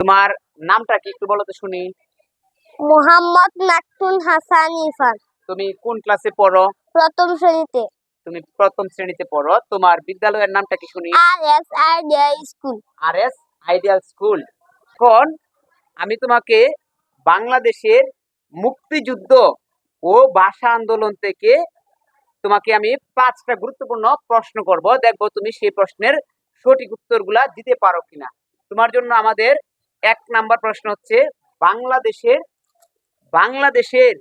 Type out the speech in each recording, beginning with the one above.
তোমার নামটা কি একটু বলো তো শুনি। মোহাম্মদ নাকটুন হাসান ইরফান। তুমি কোন ক্লাসে পড়ো? প্রথম শ্রেণীতে। তুমি প্রথম শ্রেণীতে পড়ো। তোমার বিদ্যালয়ের নামটা কি শুনি? আর এস আর ডিয়া school R S ideal school এখন আমি তোমাকে বাংলাদেশের মুক্তিযুদ্ধ ও ভাষা আন্দোলন থেকে তোমাকে আমি পাঁচটা গুরুত্বপূর্ণ প্রশ্ন করব। দেখব তুমি সেই প্রশ্নের সঠিক উত্তরগুলা দিতে পারো কিনা। তোমার জন্য আমাদের এক নাম্বার প্রশ্ন হচ্ছে, বাংলাদেশের বাংলাদেশের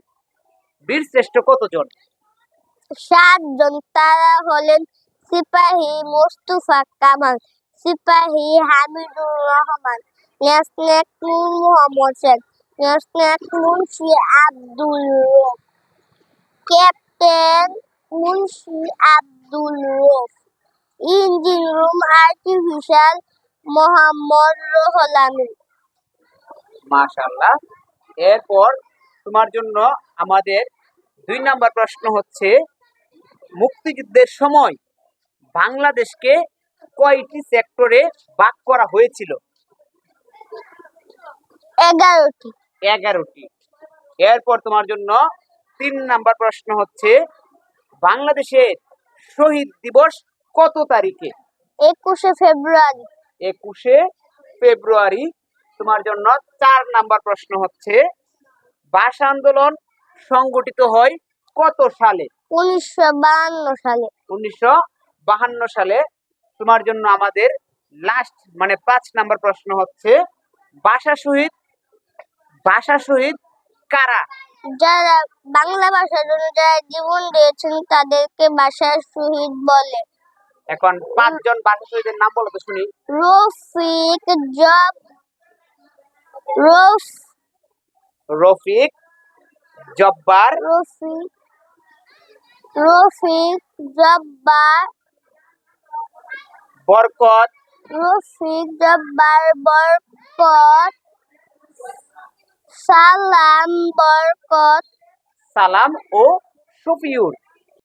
বীর শ্রেষ্ঠ কতজন? সাতজন, তারা হলেন সিপাহী মোস্তফা কামাল, সিপাহী হামিদুর রহমান ন্যাশনাল Mohammad Sheikh national Munshi Abdul captain Munshi Abdul Rob, engine room artificial Mohammad Ruhul Amin মাশাল্লাহ এরপর তোমার জন্য আমাদের দুই নাম্বার প্রশ্ন হচ্ছে মুক্তিযুদ্ধের সময় বাংলাদেশকে কয়টি সেক্টরে ভাগ করা হয়েছিল? এগারোটি। এগারোটি। এরপর তোমার জন্য তিন নাম্বার প্রশ্ন হচ্ছে বাংলাদেশের শহীদ দিবস কত তারিখে? একুশে ফেব্রুয়ারি। একুশে ফেব্রুয়ারি তোমার জন্য চার নাম্বার প্রশ্ন হচ্ছে ভাষা আন্দোলন সংগঠিত হয় কত সালে? উনিশশো সালে। উনিশশো বাহান্ন সালে। তোমার জন্য আমাদের লাস্ট মানে পাঁচ নাম্বার প্রশ্ন হচ্ছে ভাষা শহীদ ভাষা শহীদ কারা? যারা বাংলা ভাষার জন্য যারা জীবন দিয়েছেন তাদেরকে ভাষার শহীদ বলে। এখন পাঁচজন ভাষা শহীদের নাম বলো তো শুনি। রফিক জব রফ রফিক। জব্বার। রফিক। রফিক। জব্বার। বরকত। রফিক। জব্বার। বরকত। সালাম। বরকত। সালাম ও শফিউর।